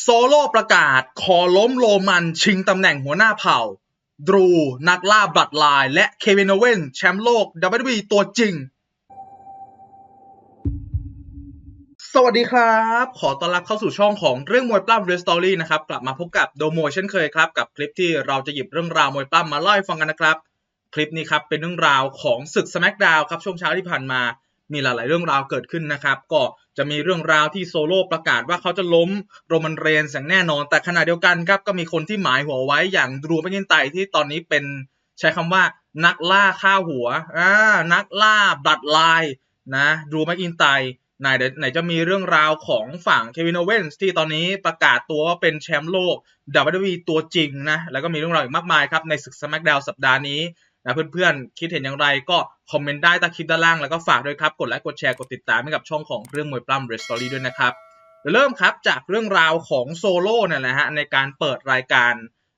โซโล่ประกาศขอล้มโรมันชิงตำแหน่งหัวหน้าเผ่า ดรู นักล่าบลัดไลน์และเควินโอเวนแชมป์โลก WWE ตัวจริง สวัสดีครับ ขอต้อนรับเข้าสู่ช่องของเรื่องมวยปล้ำเรสตอรี่นะครับ กลับมาพบกับโดโมเช่นเคยครับ กับคลิปที่เราจะหยิบเรื่องราวมวยปล้ำมาเล่าให้ฟังกันนะครับ คลิปนี้ครับเป็นเรื่องราวของศึก SmackDown ครับช่วงเช้าที่ผ่านมา มีหลายๆเรื่องราวเกิดขึ้นนะครับ ก็จะมีเรื่องราวที่โซโล่ประกาศว่าเขาจะล้มโรมันเรนส์อย่างแน่นอน แต่ขณะเดียวกันครับก็มีคนที่หมายหัวไว้อย่างดรูแมกินไตที่ตอนนี้เป็นใช้คำว่านักล่าฆ่าหัวอ่านักล่าบัดไลน์นะดรูแมคกินไตไหนเดี๋ยวไหนจะมีเรื่องราวของฝั่งเควินโอเวนส์ที่ตอนนี้ประกาศตัวว่าเป็นแชมป์โลก WWE ตัวจริงนะ แล้วก็มีเรื่องราวอีกมากมายครับ ในศึก SmackDown สัปดาห์นี้ นะเพื่อนๆ คิดเห็นอย่างไรก็คอมเมนต์ได้ใต้คลิปด้านล่างแล้วก็ฝากด้วยครับ กดไลค์กดแชร์กดติดตามให้กับช่องของเรื่องมวยปล้ำเรสตอรี่ด้วยนะครับเริ่มครับจากเรื่องราวของโซโล่เนี่ยแหละฮะในการเปิดรายการ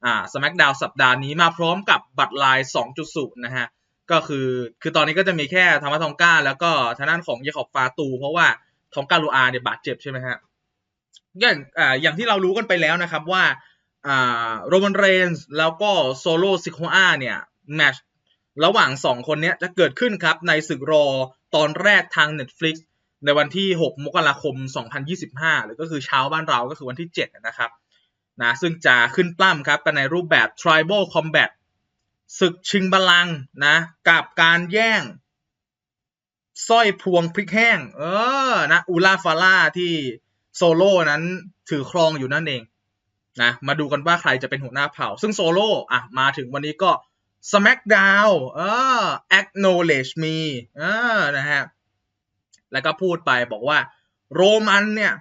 อ่า SmackDown สัปดาห์นี้มาพร้อมกับบัตรลาย 2.0 นะฮะก็คือคือตอนนี้ก็จะมีแค่ธรรมะทองก้า แล้วก็ทางด้านของเยคอบฟาตู เพราะว่าทองก้าลูอาเนี่ยบาดเจ็บใช่ไหมฮะอย่างอ่าอย่างที่เรารู้กันไปแล้วนะครับว่าอ่าโรมันเรนส์แล้วก็โซโล่ซิโคอาเนี่ยแมตช ระหว่างสองคนนี้จะเกิดขึ้นครับในศึกรอตอนแรกทาง Netflix ในวันที่ 6 มกราคม 2025 หรือก็คือเช้าบ้านเราก็คือวันที่ 7 นะครับนะซึ่งจะขึ้นปล้ำครับกันในรูปแบบ Tribal Combat ศึกชิงบัลลังนะกับการแย่งสร้อยพวงพริกแห้ง เออนะอูลาฟาร่าที่โซโล่นั้นถือครองอยู่นั่นเองนะมาดูกันว่าใครจะเป็นหัวหน้าเผ่า ซึ่งโซโล่อะมาถึงวันนี้ก็ SmackDown เออ acknowledge me เออนะฮะแล้วก็พูดไปบอกว่าโรมันเนี่ย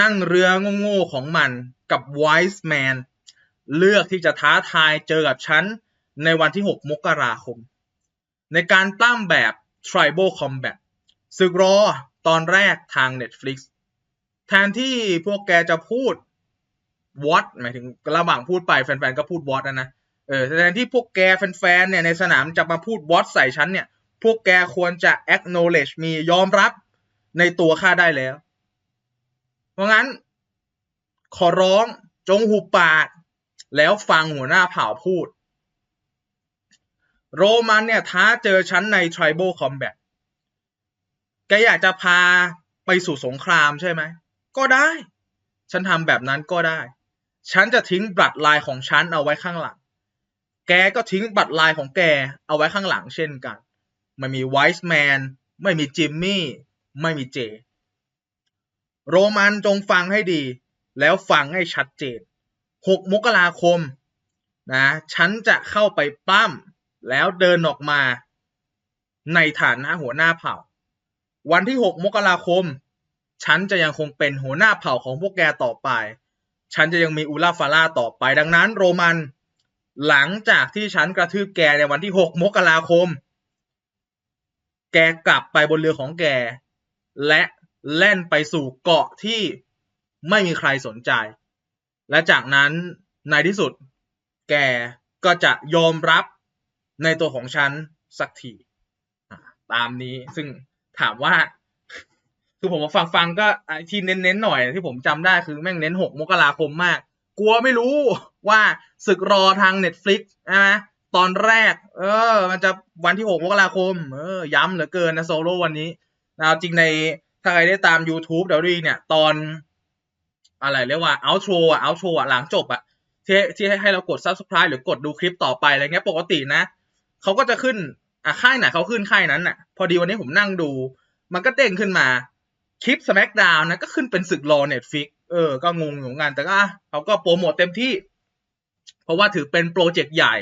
นั่งเรือโง่ๆของมันกับ Wise Man เลือกที่จะท้าทายเจอกับฉัน ในวันที่ 6 มกราคม ในการตั้มแบบ Tribal Combat ศึกรอตอนแรกทาง Netflix แทนที่พวกแกจะพูด what หมายถึงระหว่างพูดไปแฟนๆ ก็พูด what นะนะ เออแทนที่พวกแกแฟนๆเนี่ยในสนามจะมาพูดวอตใส่ฉันเนี่ย พวกแกควรจะ acknowledge มียอมรับในตัวข้าได้แล้ว เพราะงั้น ขอร้องจงหุบปาก แล้วฟังหัวหน้าเผ่าพูด โรมันเนี่ยท้าเจอฉันใน tribal combat แกอยากจะพาไปสู่สงครามใช่ไหม ก็ได้ ฉันทำแบบนั้นก็ได้ ฉันจะทิ้งบลัดไลน์ของฉันเอาไว้ข้างหลัง แกก็ทิ้งบัตรลายของแกเอาไว้ข้างหลังเช่นกัน ไม่มีไวส์แมน ไม่มีจิมมี่ ไม่มีเจ โรมันจงฟังให้ดี แล้วฟังให้ชัดเจน 6 มกราคมนะฉันจะเข้าไปปั้ม แล้วเดินออกมา ในฐานะหัวหน้าเผ่า วันที่ 6 มกราคม ฉันจะยังคงเป็นหัวหน้าเผ่าของพวกแกต่อไป ฉันจะยังมีอูลาฟาร่าต่อไปดังนั้น โรมัน หลังจากที่ฉันกระทืบแกในวันที่6มกราคม แกกลับไปบนเรือของแก และแล่นไปสู่เกาะที่ไม่มีใครสนใจ และจากนั้นในที่สุด แกก็จะยอมรับในตัวของฉันสักทีตามนี้ซึ่งถามว่า คือผมมาฟังฟังๆก็ที่เน้นๆหน่อยที่ผมจำได้คือแม่งเน้น6มกราคมมาก กลัวไม่รู้ ว่าศึกรอทาง Netflix ใช่ไหมตอนแรก เออ มันจะวันที่ 6 มกราคม เออ ย้ำเหลือเกินนะโซโล่วันนี้เอาจริงในถ้าใครได้ตาม YouTube เดี๋ยวดีเนี่ย ตอน อะไรเรียกว่า outro อะ outro อะหลังจบอะที่ที่ให้ให้เรากด subscribe หรือกดดูคลิปต่อไปอะไรเงี้ยปกตินะ เขาก็จะขึ้น อะ ค่ายไหนเขาขึ้นค่ายนั้นน่ะพอดีวันนี้ผมนั่งดู มันก็เด้งขึ้นมา คลิป SmackDown นะก็ขึ้นเป็นศึกรอ Netflix เออ ก็งงอยู่เหมือนแต่ก็เขาก็โปรโมทเต็มที่ ราะว่าถือเป็นโปรเจกต์ใหญ่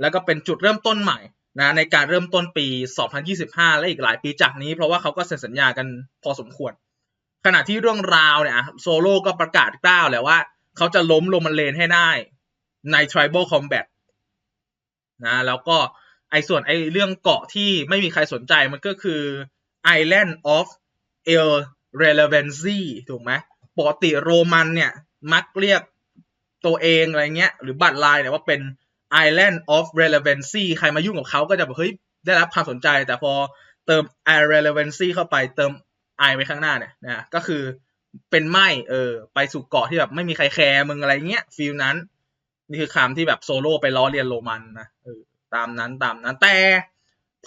แล้วก็เป็นจุดเริ่มต้นใหม่นะในการเริ่มต้นปี 2025 และอีกหลายปีจากนี้ เพราะว่าเขาก็เซ็นสัญญากันพอสมควร ขณะที่เรื่องราวเนี่ยโซโล่ก็ประกาศกล้าวและว่า เขาจะล้มโรมันเลนให้ได้ใน Tribal Combat นะแล้วก็ไอ้ส่วนไอ้เรื่องเกาะที่ไม่มีใครสนใจมันก็คือ Island of Irrelevancy ถูกไหมปกติโรมันเนี่ย มักเรียก ตัวเองอะไรเงี้ย หรือบัตรลายเนี่ยว่าเป็น Island of Relevancy ใครมายุ่งกับเขาก็จะแบบเฮ้ยได้รับความสนใจ แต่พอเติม irrelevancy เข้าไปเติม i ไว้ข้างหน้าเนี่ยนะก็คือเป็นไหมเออ ไปสู่เกาะที่แบบไม่มีใครแคร์มึงอะไรเงี้ยฟีลนั้น นี่คือคำที่แบบโซโล่ไปล้อเลียนโรมันนะเออตามนั้นตามนั้นแต่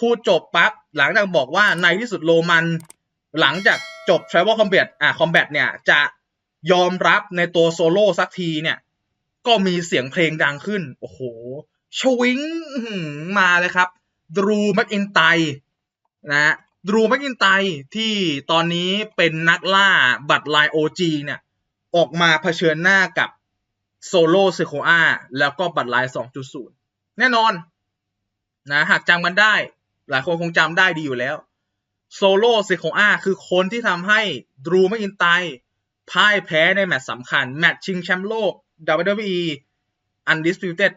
พูดจบปั๊บหลังจากบอกว่าในที่สุดโรมัน หลังจากจบ Travel Combat อะ Combat เนี่ยจะยอมรับในตัวโซโล่สักทีเนี่ย ก็มีเสียงเพลงดังขึ้น โอ้โห ชวิงอื้อหือมาเลยครับ ดรูแม็กอินไตนะดรูแม็กอินไตที่ตอนนี้เป็นนักล่าบัตรลาย OG เนี่ย ออกมาเผชิญหน้ากับโซโล่เซโคอาแล้วก็บัตรลาย 2.0 แน่นอนนะหากจำกันได้ หลายคนคงจำได้ดีอยู่แล้วโซโล่เซโคอาคือคนที่ทำให้ดรูแมกอินไตพ่ายแพ้ในแมตช์สำคัญ แมตช์ชิงแชมป์โลก WWE Undisputed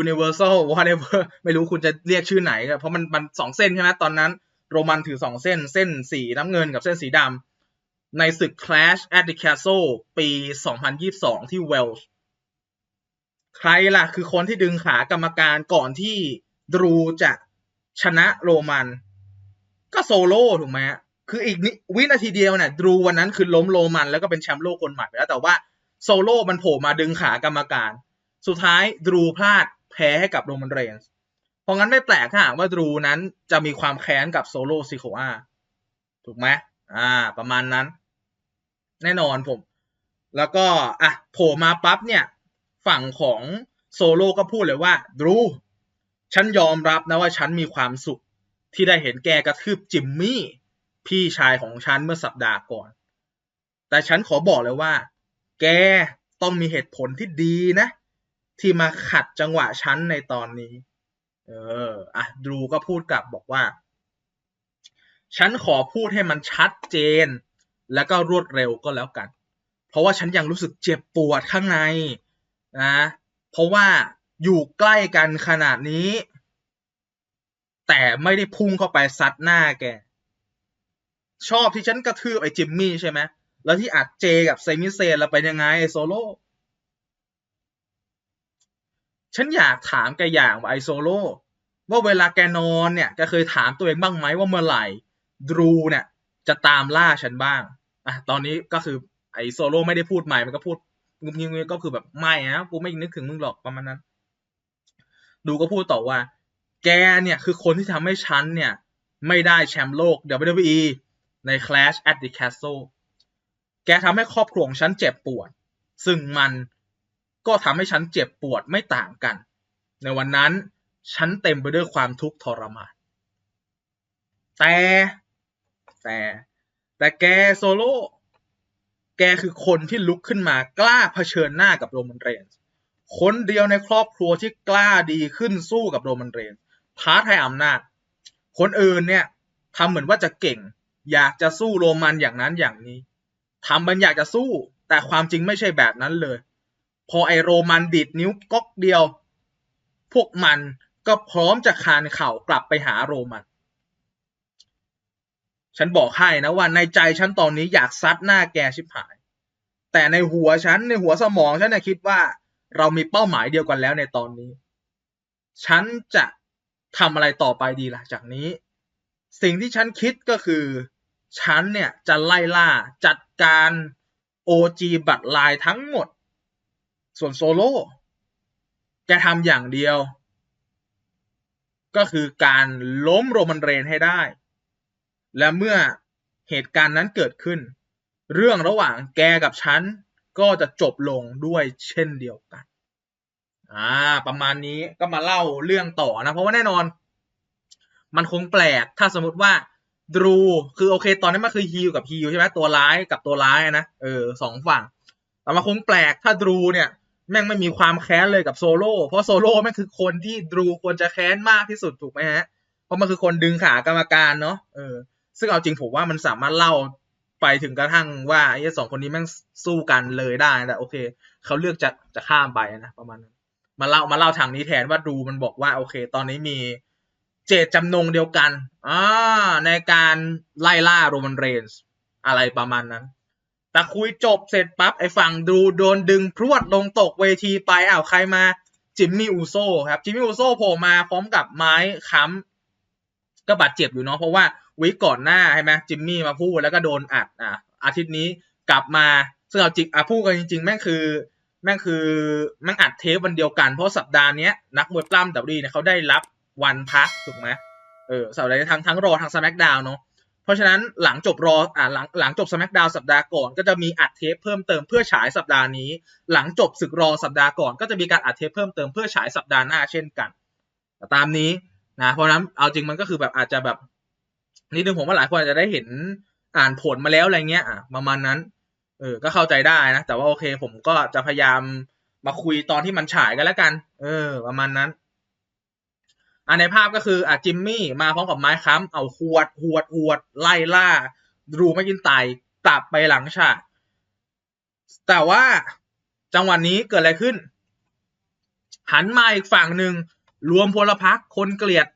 Universal whatever ไม่รู้คุณจะเรียกชื่อไหนกันเพราะมันมันสองเส้นใช่ไหมตอนนั้นโรมันถือสองเส้น เส้นสีน้ำเงินกับเส้นสีดำในศึก Clash at the Castle ปี 2022 ที่เวลส์ใครล่ะ คือคนที่ดึงขากรรมการก่อนที่ดรูจะชนะโรมัน ก็โซโล่ถูกไหมฮะคืออีกนิวินาทีเดียวเนี่ยดรูวันนั้นคือล้มโรมันแล้วก็เป็นแชมป์โลกคนใหม่ไปแล้วแต่ว่า โซโล่มันโผล่มาดึงขากรรมการ สุดท้ายดรูพลาดแพ้ให้กับโรมันเรนส์เพราะงั้นไม่แปลกถ้าหากว่าดรูนั้นจะมีความแค้นกับโซโล่ซิโคอาถูกไหมอ่า ประมาณนั้น แน่นอนผม แล้วก็อะโผล่มาปั๊บเนี่ย ฝั่งของโซโล่ก็พูดเลยว่าดรูฉันยอมรับนะว่าฉันมีความสุขที่ได้เห็นแกกระทืบจิมมี่ พี่ชายของฉันเมื่อสัปดาห์ก่อน แต่ฉันขอบอกเลยว่า แกต้องมีเหตุผลที่ดีนะ ที่มาขัดจังหวะฉันในตอนนี้ เอออะดูก็พูดกลับบอกว่า ฉันขอพูดให้มันชัดเจน แล้วก็รวดเร็วก็แล้วกัน เพราะว่าฉันยังรู้สึกเจ็บปวดข้างในนะเพราะว่าอยู่ใกล้กันขนาดนี้ แต่ไม่ได้พุ่งเข้าไปซัดหน้าแก ชอบที่ฉันกระทืบไอ้จิมมี่ใช่ไหม แล้วที่อัดเจกับไซมิเซนแล้วเป็นยังไงไอโซโล่ฉันอยากถามแกอย่างว่าไอโซโลว่าเวลาแกนอนเนี่ยแกเคยถามตัวเองบ้างไหมว่าเมื่อไหร่ดรูเนี่ย จะตามล่าฉันบ้างอะตอนนี้ก็คือไอโซโลไม่ได้พูดใหม่มันก็พูดงุบงิบก็คือแบบไม่นะกูไม่นึกถึงมึงหรอกประมาณนั้น ดูก็พูดต่อว่า แกเนี่ยคือคนที่ทำให้ฉันเนี่ย ไม่ได้แชมป์โลก WWE ใน Clash at the Castle แกทำให้ครอบครัวของฉันเจ็บปวด ซึ่งมันก็ทำให้ฉันเจ็บปวดไม่ต่างกัน ในวันนั้นฉันเต็มไปด้วยความทุกข์ทรมาน แต่แต่แต่แกโซโล่แกคือคนที่ลุกขึ้นมากล้าเผชิญหน้ากับโรมันเรนส์คนเดียวในครอบครัวที่กล้าดีขึ้นสู้กับโรมันเรนส์ท้าทายอำนาจ คนอื่นเนี่ยทำเหมือนว่าจะเก่ง อยากจะสู้โรมันอย่างนั้นอย่างนี้ ทำมันอยากจะสู้ แต่ความจริงไม่ใช่แบบนั้นเลย พอไอโรมันดิดนิ้วก๊อกเดียว พวกมันก็พร้อมจะคานเข่ากลับไปหาโรมัน ฉันบอกให้นะว่าในใจฉันตอนนี้อยากซัดหน้าแกชิบหาย แต่ในหัวฉันในหัวสมองฉันเนี่ยคิดว่า เรามีเป้าหมายเดียวกันแล้วในตอนนี้ ฉันจะทำอะไรต่อไปดีล่ะจากนี้ สิ่งที่ฉันคิดก็คือ ฉันเนี่ยจะไล่ล่าจัดการ OG บัตรลายทั้งหมด ส่วนโซโล่แกทำอย่างเดียว ก็คือการล้มโรมันเรนให้ได้ และเมื่อเหตุการณ์นั้นเกิดขึ้น เรื่องระหว่างแกกับฉัน ก็จะจบลงด้วยเช่นเดียวกัน อ่า ประมาณนี้ก็มาเล่าเรื่องต่อนะ เพราะว่าแน่นอน มันคงแปลกถ้าสมมติว่า ดรูคือโอเค ตอนนี้มันคือฮิวกับฮิวใช่ไหมตัวร้ายกับตัวร้ายนะเออสองฝั่ง แต่มันคงแปลกถ้าดรูเนี่ยแม่งไม่มีความแค้นเลยกับโซโล่เพราะโซโล่แม่งคือคนที่ดรูควรจะแค้นมากที่สุดถูกไหมฮะ เพราะมันคือคนดึงขากรรมการเนาะเออซึ่งเอาจริงผมว่ามันสามารถเล่าไปถึงกระทั่งว่าไอ้สองคนนี้แม่งสู้กันเลยได้แต่โอเคเขาเลือกจะจะข้ามไปนะประมาณนั้นมาเล่ามาเล่าทางนี้แทนว่าดูมันบอกว่าโอเค ตอนนี้มี เจตจำนงเดียวกันอ่าในการไล่ล่าโรมันเรนส์อะไรประมาณนั้น แต่คุยจบเสร็จปั๊บไอ้ฝั่งดูโดนดึงพรวดลงตกเวทีไปอ้าวใครมาจิมมี่อูโซครับจิมมี่อูโซโผล่มาพร้อมกับไม้ค้ำก็บาดเจ็บอยู่เนาะเพราะว่าวิก่อนหน้าใช่ไหมจิมมี่มาพูดแล้วก็โดนอัดอะอาทิตย์นี้กลับมาซึ่งเอาจริงอะพูดกันจริงๆแม่งคือแม่งคือแม่งอัดเทปวันเดียวกันเพราะสัปดาห์นี้นักมวยปล้ำดับดีเนี่ยเขาได้รับ วันพักถูกไหมเออสัปดาห์นี้ทั้งทั้งรอทั้งสแมกดาวเนาะเพราะฉะนั้นหลังจบรออ่าหลังหลังจบสแมกดาวสัปดาห์ก่อนก็จะมีอัดเทปเพิ่มเติมเพื่อฉายสัปดาห์นี้ หลังจบศึกรอสัปดาห์ก่อนก็จะมีการอัดเทปเพิ่มเติมเพื่อฉายสัปดาห์หน้าเช่นกันตตามนี้นะเพราะฉะนั้นเอาจริงมันก็คือแบบอาจจะแบบนิดนึงผมว่าหลายคนอาจจะได้เห็นอ่านผลมาแล้วอะไรเงี้ยอะประมาณนั้นเออก็เข้าใจได้นะ แต่ว่าโอเคผมก็จะพยายามมาคุยตอนที่มันฉายกันแล้วกัน เออ ประมาณนั้น อ่าในภาพก็คืออะจิมมี่มาพร้อมกับไม้ค้ำเอาหวดหวดหวดไล่ล่ารูไม่กินไตกลับไปหลังฉากแต่ว่าจังหวะนี้เกิดอะไรขึ้น หันมาอีกฝั่งหนึ่งรวมพลพรรคคนเกลียด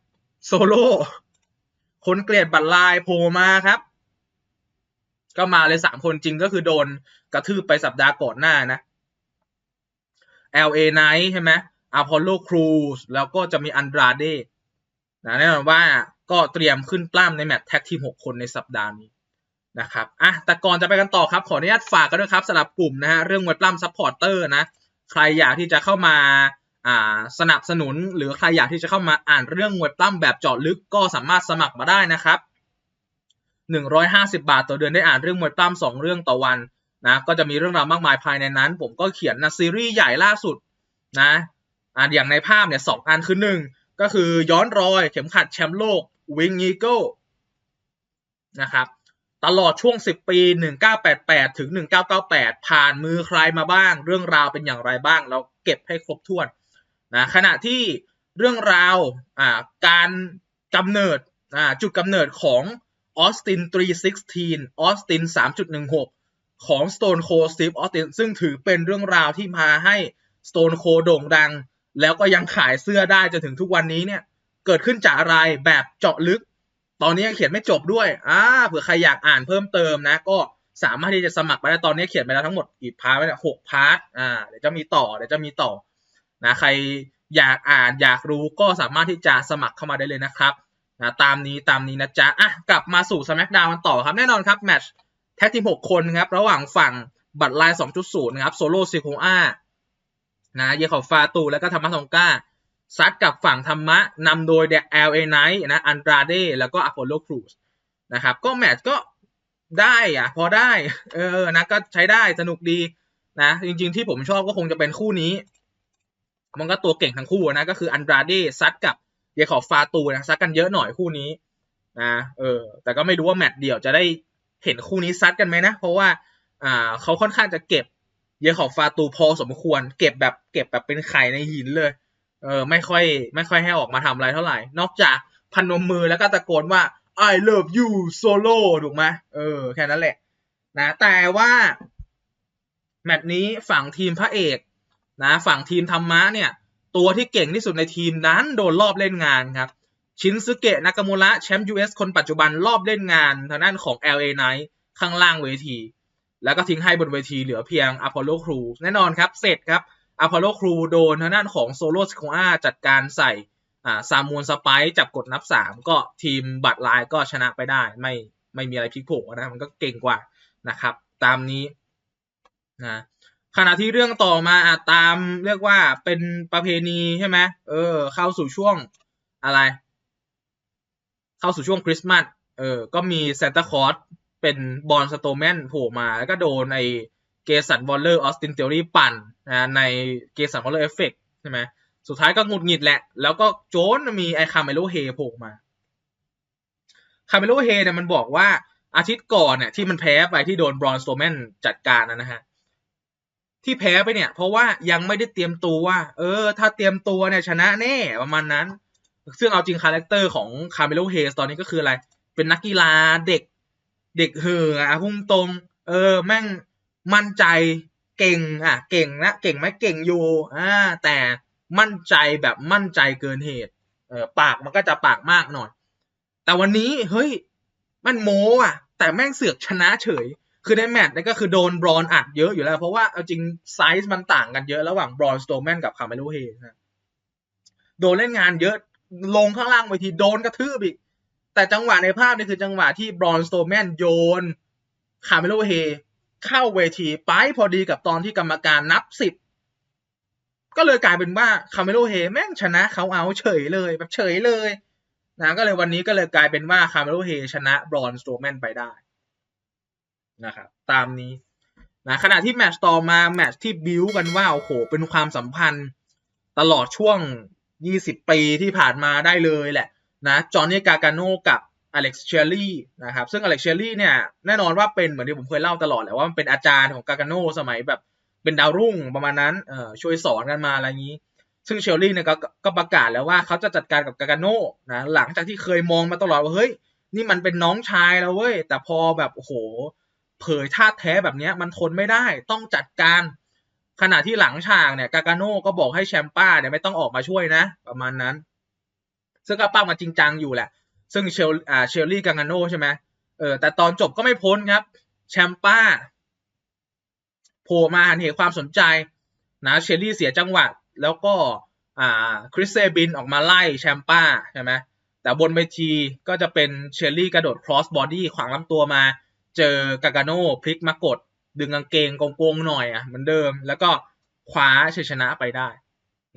โซโล่คนเกลียดบัตรลายโผล่มาครับ ก็มาเลยสามคนจริงก็คือโดนกระทืบไปสัปดาห์ก่อนหน้านะ LA Knight ใช่ไหม Apollo Crews แล้วก็จะมี Andrade นะแน่นอนว่าก็เตรียมขึ้นปล้ำในแมตช์แท็กทีม 6 คนในสัปดาห์นี้นะครับอะแต่ก่อนจะไปกันต่อครับ ขออนุญาตฝากกันด้วยครับสำหรับกลุ่มนะฮะเรื่องมวยปล้ำซัพพอร์เตอร์นะ ใครอยากที่จะเข้ามาอ่าสนับสนุน หรือใครอยากที่จะเข้ามาอ่านเรื่องมวยปล้ำแบบเจาะลึกก็สามารถสมัครมาได้นะครับ 150 บาทต่อเดือนได้อ่านเรื่องมวยปล้ำสองเรื่องต่อวันนะก็จะมีเรื่องราวมากมายภายในนั้น ผมก็เขียนนะซีรีส์ใหญ่ล่าสุดนะ อ่าอย่างในภาพเนี่ยสองอันคือหนึ่งก็คือย้อนรอยเข็มขัดแชมป์โลกวิง e ีเกิลนะครับตลอดช่วง 10 ปี 1988 ถึง 1998 ผ่านมือใครมาบ้าง เรื่องราวเป็นอย่างไรบ้าง เราเก็บให้ครบถ้วนนะขณะที่เรื่องราวอ่าการกำเนิดอ่าจุดกำเนิดของออสติน 316ออสติน 3.16 ของ Stone Cold Steve Austin ซึ่งถือเป็นเรื่องราวที่พาให้ Stone Cold โด่งดัง แล้วก็ยังขายเสื้อได้จนถึงทุกวันนี้เนี่ย เกิดขึ้นจากอะไรแบบเจาะลึก ตอนนี้ยังเขียนไม่จบด้วยอ่าเผื่อใครอยากอ่านเพิ่มเติมนะ ก็สามารถที่จะสมัครไปได้ตอนนี้เขียนไปแล้วทั้งหมดกี่พาร์ทเนี่ยหกพาร์ทอ่าเดี๋ยวจะมีต่อเดี๋ยวจะมีต่อนะใครอยากอ่านอยากรู้ก็สามารถที่จะสมัครเข้ามาได้เลยนะครับนะตามนี้ตามนี้นะจ๊ะอะกลับมาสู่ SmackDown กันต่อครับแน่นอนครับแมตช์แท็กทีม6คนครับระหว่างฝั่งบัตรลาย 2.0 นะครับโซโล่ซิโคอา นะเยคอฟาตูแล้วก็ธรรมะทองก้าซัดกับฝั่งธรรมะนำโดยเด LA Knight นะอันดราเดแล้วก็อพอลโลครูสนะครับก็แมตช์ก็ได้อะพอได้เออนะก็ใช้ได้สนุกดีนะจริงๆที่ผมชอบก็คงจะเป็นคู่นี้ มันก็ตัวเก่งทั้งคู่นะก็คืออันดราเดซัดกับเยคอฟาตูนะซัดกันเยอะหน่อยคู่นี้นะเออแต่ก็ไม่รู้ว่าแมตช์เดี่ยวจะได้เห็นคู่นี้ซัดกันไหมนะ เพราะว่าอ่าเขาค่อนข้างจะเก็บ เยอะของฟาตูพอสมควร เก็บแบบเก็บแบบเป็นไข่ในหินเลย เออไม่ค่อย ไม่ค่อยให้ออกมาทำอะไรเท่าไหร่ นอกจากพนมมือแล้วก็ตะโกนว่า I love you solo ถูกไหมเออ แค่นั้นแหละ นะ แต่ว่า แมตช์นี้ฝั่งทีมพระเอกนะ ฝั่งทีมธรรมะเนี่ย ตัวที่เก่งที่สุดในทีมนั้นโดนรอบเล่นงานครับ ชินซึเกะนากามูระแชมป์ US คนปัจจุบันรอบเล่นงานทางด้านของ LA Knight ข้างล่างเวที แล้วก็ทิ้งให้บนเวทีเหลือเพียง Apollo Crew แน่นอนครับ เสร็จครับ Apollo Crew โดนทางด้านของ Solo s q u a จัดการใส่อ่าซามูนสไปจับกดนับ 3 ก็ทีมบัตรลายก็ชนะไปได้ ไม่ไม่มีอะไรพลิกโผนะมันก็เก่งกว่านะครับ ตามนี้นะขณะที่เรื่องต่อมาอตามเรียกว่าเป็นประเพณีใช่ไหมเออ เข้าสู่ช่วงอะไร เข้าสู่ช่วงคริสต์มาสเออก็มีซานตาคลอส เป็นบอลสโตแมนโผล่มาแล้วก็โดนไอเกสันวอลเลอร์ออสตินเทอรี่ปั่นนะในเกสันวอลเลอร์เอฟเฟกใช่ไหมสุดท้ายก็หงุดหงิดแหละ แล้วก็โจนมีไอคาเมโลเฮโผล่มาคาเมโลเฮเนี่ยมันบอกว่าอาทิตย์ก่อนเนี่ยที่มันแพ้ไปที่โดนบรอนสโตแมนจัดการนะฮะที่แพ้ไปเนี่ย เพราะว่ายังไม่ได้เตรียมตัวว่า เออ ถ้าเตรียมตัวเนี่ยชนะแน่ประมาณนั้น ซึ่งเอาจริงคาแรคเตอร์ของคาเมโลเฮสตอนนี้ก็คืออะไร เป็นนักกีฬาเด็ก เด็กเหืออะพุ่งตรง เออ แม่งมั่นใจเก่งอะ เก่งนะเก่งไหมเก่งอยู่อ่าแต่มั่นใจแบบมั่นใจเกินเหตุเออปากมันก็จะปากมากหน่อย แต่วันนี้เฮ้ยมันโมอะ แต่แม่งเสือกชนะเฉย คือในแมตช์นี่ก็คือโดนบรอนอัดเยอะอยู่แล้ว เพราะว่าเอาจริงไซส์มันต่างกันเยอะระหว่างบรอนสโตแมนกับคาร์เมโลเฮนะโดนเล่นงานเยอะลงข้างล่างไปทีโดนกระทืบอีก แต่จังหวะในภาพนี่คือจังหวะที่บรอนสโตแมนโยนคาร์เมโลเฮเข้าเวทีไปพอดีกับตอนที่กรรมการนับสิบก็เลยกลายเป็นว่าคาเมโลเฮแม่งชนะเขาเอาเฉยเลยแบบเฉยเลยนะก็เลยวันนี้ก็เลยกลายเป็นว่าคาเมโลเฮชนะบรอนสโตแมนไปได้นะครับตามนี้นะขณะที่แมตช์ต่อมาแมตช์ที่บิวกันว่าโอ้โหเป็นความสัมพันธ์ตลอดช่วง 20 ปีที่ผ่านมาได้เลยแหละ นะจอห์นนี่กาการโนกับอเล็กซ์เชอรี่นะครับซึ่งอเล็กซ์เชอรี่เนี่ยแน่นอนว่าเป็นเหมือนที่ผมเคยเล่าตลอดแหละว่ามันเป็นอาจารย์ของกาการโนสมัยแบบเป็นดาวรุ่งประมาณนั้นเออช่วยสอนกันมาอะไรอย่างนี้ ซึ่งเชอรี่เนี่ยก็ก็ประกาศแล้วว่าเขาจะจัดการกับกาการโนนะหลังจากที่เคยมองมาตลอดว่าเฮ้ยนี่มันเป็นน้องชายแล้วเว้ยแต่พอแบบโอ้โหเผยท่าแท้แบบนี้มันทนไม่ได้ต้องจัดการขณะที่หลังฉากเนี่ยกาการโน่ก็บอกให้แชมป้าเนี่ยไม่ต้องออกมาช่วยนะ ประมาณนั้น ซึ่งก็ป้ามาจริงจังอยู่แหละ ซึ่งเชลอ่าเชลลี่กาการโน่ใช่ไหมเออแต่ตอนจบก็ไม่พ้นครับ แชมป้าโผล่มาหันเหความสนใจนะเชลลี่เสียจังหวะ แล้วก็อ่าคริสเซบินออกมาไล่แชมป้าใช่ไหมแต่บนเวทีก็จะเป็นเชลลี่กระโดด cross body ขวางลำตัวมา เจอกากาโน่พลิกมากด ดึงกางเกงโกงๆหน่อยอะเหมือนเดิม แล้วก็คว้าชัยชนะไปได้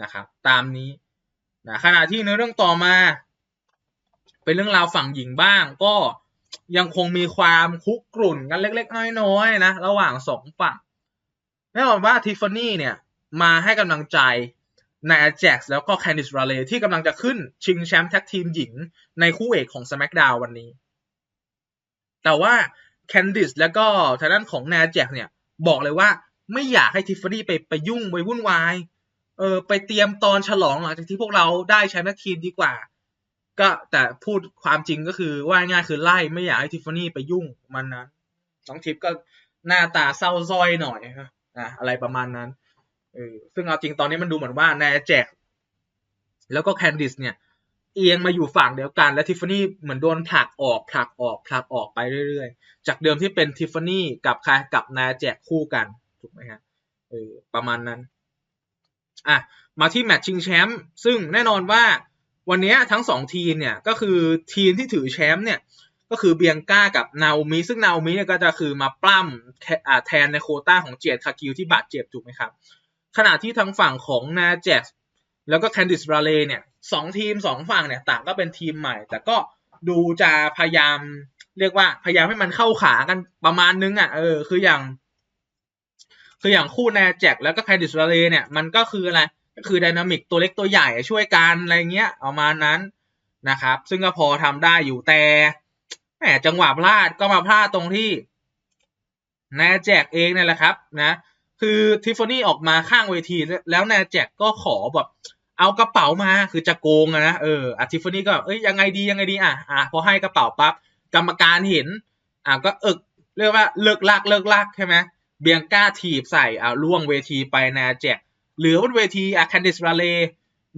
นะครับ ตามนี้ นะขณะที่ในเรื่องต่อมา เป็นเรื่องราวฝั่งหญิงบ้าง ก็ยังคงมีความคุกกรุ่นกันเล็ก ๆ น้อยๆนะระหว่างสองฝั่งแน่นอนว่าทิฟฟานี่เนี่ยมาให้กำลังใจนายแจ็กแล้วก็แคนดิสราเลที่กำลังจะขึ้นชิงแชมป์แท็กทีมหญิงในคู่เอกของ SmackDown วันนี้ แต่ว่าแคนดิสแล้วก็ทางด้านของนาแจ็กเนี่ยบอกเลยว่าไม่อยากให้ทิฟฟานี่ไปไปยุ่งไปวุ่นวาย เออไปเตรียมตอนฉลองหลังจากที่พวกเราได้แชมป์ทีมดีกว่า ก็แต่พูดความจริงก็คือว่าง่ายคือไล่ไม่อยากให้ทิฟฟานี่ไปยุ่งมันนั้นน้องทิฟก็หน้าตาเศร้าส้อยหน่อยนะอะไรประมาณนั้นเออซึ่งเอาจริงตอนนี้มันดูเหมือนว่าแนแจกแล้วก็แคนดิสเนี่ย เอียงมาอยู่ฝั่งเดียวกัน และทิฟฟานี่เหมือนโดนผลักออกผลักออกผลักออกไปเรื่อยๆ จากเดิมที่เป็นทิฟฟานี่กับใครกับนาแจกคู่กันถูกไหมฮะเออประมาณนั้น อะมาที่แมตช์ชิงแชมป์ซึ่งแน่นอนว่าวันนี้ทั้งสองทีมเนี่ยก็คือทีมที่ถือแชมป์เนี่ยก็คือเบียงก้ากับนาโอมิซึ่งนาโอมิเนี่ยก็จะคือมาปล้ำแทนในโคต้าของเจดคาคิวที่บาดเจ็บถูกไหมครับ ขณะที่ทางฝั่งของนาแจ็กแล้วก็แคนดิสราเลเนี่ยสองทีมสองฝั่งเนี่ยต่างก็เป็นทีมใหม่ แต่ก็ดูจะพยายามเรียกว่าพยายามให้มันเข้าขากันประมาณนึงอะเออคืออย่าง คืออย่างคู่แนแจ็กแล้วก็แคดิสราเลเนี่ยมันก็คืออะไรก็คือดินามิกตัวเล็กตัวใหญ่ช่วยกันอะไรเงี้ยประมาณนั้นนะครับ ซึ่งก็พอทำได้อยู่แต่แหมจังหวะพลาดก็มาพลาดตรงที่แนแจกเองเนี่ยแหละครับนะคือทิฟฟานี่ออกมาข้างเวทีแล้วแนแจกก็ขอแบบเอากระเป๋ามาคือจะโกงนะเอออทิฟฟานี่ก็เอ้ยยังไงดียังไงดีอะอะพอให้กระเป๋าปั๊บกรรมการเห็นอะก็เอิกเรียกว่าเลิกลักเลิกลักใช่ไหม เบียงก้าถีบใส่อะล่วงเวทีไปแนแจกเหลือบนเวทีอะแคนดิสราเล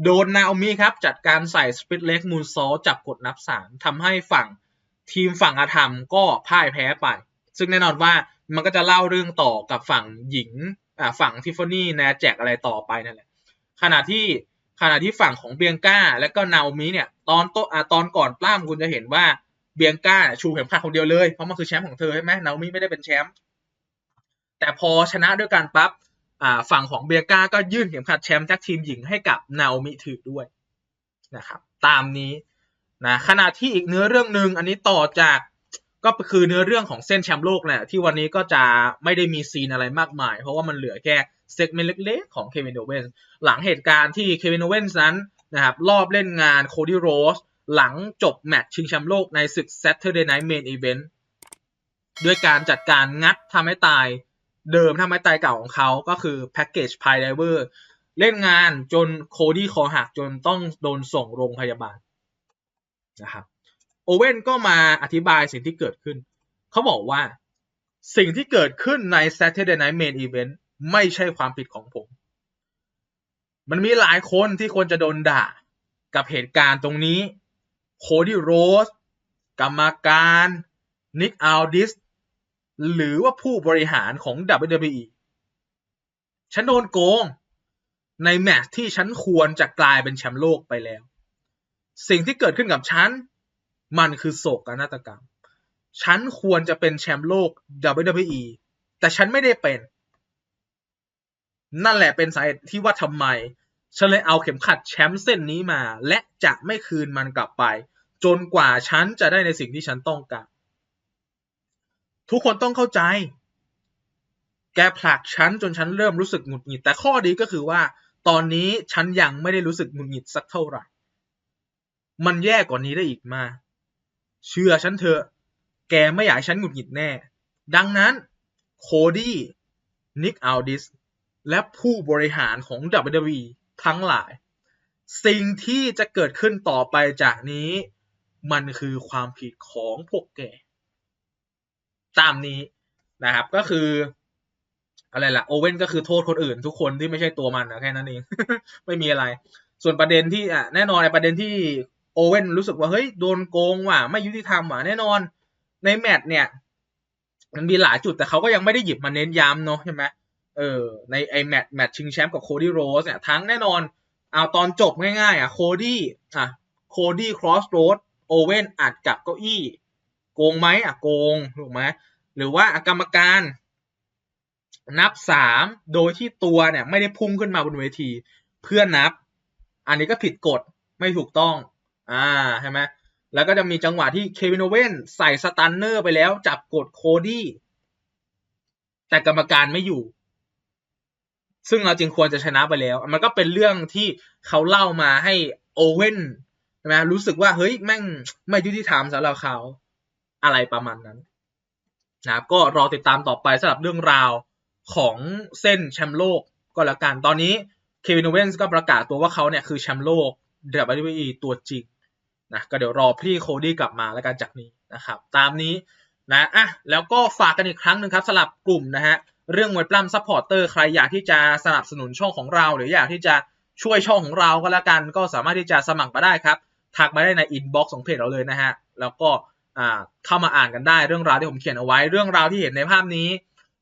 โดนนาโอมิครับ จัดการใส่สปิตเล็กมูนซอจับกดนับสามทำให้ฝั่งทีมฝั่งอาธรรมก็พ่ายแพ้ไป ซึ่งแน่นอนว่ามันก็จะเล่าเรื่องต่อกับฝั่งหญิงอ่าฝั่งทิฟฟานี่แนแจกอะไรต่อไปนั่นแหละขณะที่ขณะที่ฝั่งของเบียงก้า และก็นาโอมิเนี่ย ตอนโตอ่าตอนก่อนปล้ำคุณจะเห็นว่าเบียงก้าชูเข็มขัดคนเดียวเลย เพราะมันคือแชมป์ของเธอใช่ไหมนาโอมิไม่ได้เป็นแชมป์ แต่พอชนะด้วยการปั๊บฝั่งของเบียก้าก็ยื่นเข็มขัดแชมป์แท็กทีมหญิงให้กับนาโอมิถือด้วยนะครับ ตามนี้นะขณะที่อีกเนื้อเรื่องหนึ่งอันนี้ต่อจากก็คือเนื้อเรื่องของเส้นแชมป์โลกแหละที่วันนี้ก็จะไม่ได้มีซีนอะไรมากมาย เพราะว่ามันเหลือแค่เซกเมนต์เล็กๆของเควินโอเวนส์หลังเหตุการณ์ที่เควินโอเวนส์นั้นนะครับรอบเล่นงานโคดี้โรสหลังจบแมตช์ชิงแชมป์โลกในศึก Saturday Night Main Event ด้วยการจัดการงัดทำให้ตาย เดิมทำให้ตายเก่าของเขาก็คือแพ็กเกจพายไดเวอร์เล่นงานจนโคดี้คอหักจนต้องโดนส่งโรงพยาบาลนะครับโอเว่นก็มาอธิบายสิ่งที่เกิดขึ้น เขาบอกว่าสิ่งที่เกิดขึ้นใน Saturday Night Main Event ไม่ใช่ความผิดของผม มันมีหลายคนที่ควรจะโดนด่ากับเหตุการณ์ตรงนี้ โคดี้โรส กรรมการ นิกอัลดิส หรือว่าผู้บริหารของ WWE ฉันโดนโกง ในแมตช์ที่ฉันควรจะกลายเป็นแชมป์โลกไปแล้ว สิ่งที่เกิดขึ้นกับฉัน มันคือโศกนาฏกรรม ฉันควรจะเป็นแชมป์โลก WWE แต่ฉันไม่ได้เป็น นั่นแหละเป็นสาเหตุที่ว่าทำไมฉันเลยเอาเข็มขัดแชมป์เส้นนี้มา และจะไม่คืนมันกลับไป จนกว่าฉันจะได้ในสิ่งที่ฉันต้องการ ทุกคนต้องเข้าใจ แกผลักฉันจนฉันเริ่มรู้สึกหงุดหงิด แต่ข้อดีก็คือว่า ตอนนี้ฉันยังไม่ได้รู้สึกหงุดหงิดสักเท่าไหร่ มันแย่กว่านี้ได้อีกมา เชื่อฉันเถอะ แกไม่อยากฉันหงุดหงิดแน่ ดังนั้นโคดี้ นิกอัลดิส และผู้บริหารของ WWE ทั้งหลาย สิ่งที่จะเกิดขึ้นต่อไปจากนี้ มันคือความผิดของพวกแก ตามนี้นะครับ ก็คืออะไรล่ะโอเว่นก็คือโทษคนอื่น ทุกคนที่ไม่ใช่ตัวมันนะแค่นั้นเอง ไม่มีอะไร ส่วนประเด็นที่อะแน่นอนในประเด็นที่โอเว่นรู้สึกว่าเฮ้ยโดนโกงว่ะไม่ยุติธรรมว่ะแน่นอนในแมตช์เนี่ย มันมีหลายจุดแต่เขาก็ยังไม่ได้หยิบมาเน้นย้ำเนาะใช่ไหมเออในไอแมตช์แมตช์ชิงแชมป์กับโคดี้โรสเนี่ยทั้งแน่นอนเอาตอนจบง่ายๆอะโคดี้อะโคดี้ครอสโรดโอเว่นอัดกับเก้าอี้ โกงไหมอะโกงถูกไหมหรือว่ากรรมการนับสามโดยที่ตัวเนี่ยไม่ได้พุ่งขึ้นมาบนเวที เพื่อนับ อันนี้ก็ผิดกฎไม่ถูกต้อง อ่าใช่ไหมแล้วก็จะมีจังหวะที่เควินโอเว่นใส่สตันเนอร์ไปแล้ว จับกดโคดี้แต่กรรมการไม่อยู่ ซึ่งเราจริงควรจะชนะไปแล้ว มันก็เป็นเรื่องที่เขาเล่ามาให้โอเว่นใช่ไหมรู้สึกว่าเฮ้ยแม่งไม่ยุติธรรมสำหรับเขา อะไรประมาณนั้นนะครับก็รอติดตามต่อไปสำหรับเรื่องราวของเส้นแชมป์โลกก็แล้วกันตอนนี้เควินโอเวนส์ก็ประกาศตัวว่าเขาเนี่ยคือแชมป์โลก WWE ตัวจริงนะก็เดี๋ยวรอพี่โคดี้กลับมาแล้วกันจากนี้นะครับตามนี้นะอะแล้วก็ฝากกันอีกครั้งหนึ่งครับสำหรับกลุ่มนะฮะเรื่องมวยปล้ำซัพพอร์เตอร์ใครอยากที่จะสนับสนุนช่องของเรา หรืออยากที่จะช่วยช่องของเราก็แล้วกัน ก็สามารถที่จะสมัครมาได้ครับทักมาได้ในอินบ็อกซ์ของเพจเราเลยนะฮะแล้วก็ เข้ามาอ่านกันได้เรื่องราวที่ผมเขียนเอาไว้ เรื่องราวที่เห็นในภาพนี้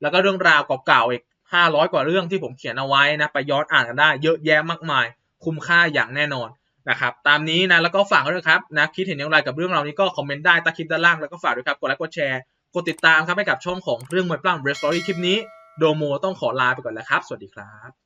แล้วก็เรื่องราวเก่าๆอีก500กว่าเรื่องที่ผมเขียนเอาไว้นะไปย้อนอ่านกันได้ เยอะแยะมากมาย คุ้มค่าอย่างแน่นอนนะครับตามนี้นะแล้วก็ฝากด้วยครับนะคิดเห็นอย่างไรกับเรื่องราวนี้ก็คอมเมนต์ได้ใต้คลิปด้านล่างแล้วก็ฝากด้วยครับกดไลค์กดแชร์กดติดตามครับให้กับช่องของเรื่องมวยปล้ำเรสตอรี่คลิปนี้โดโมต้องขอลาไปก่อนแล้วครับ สวัสดีครับ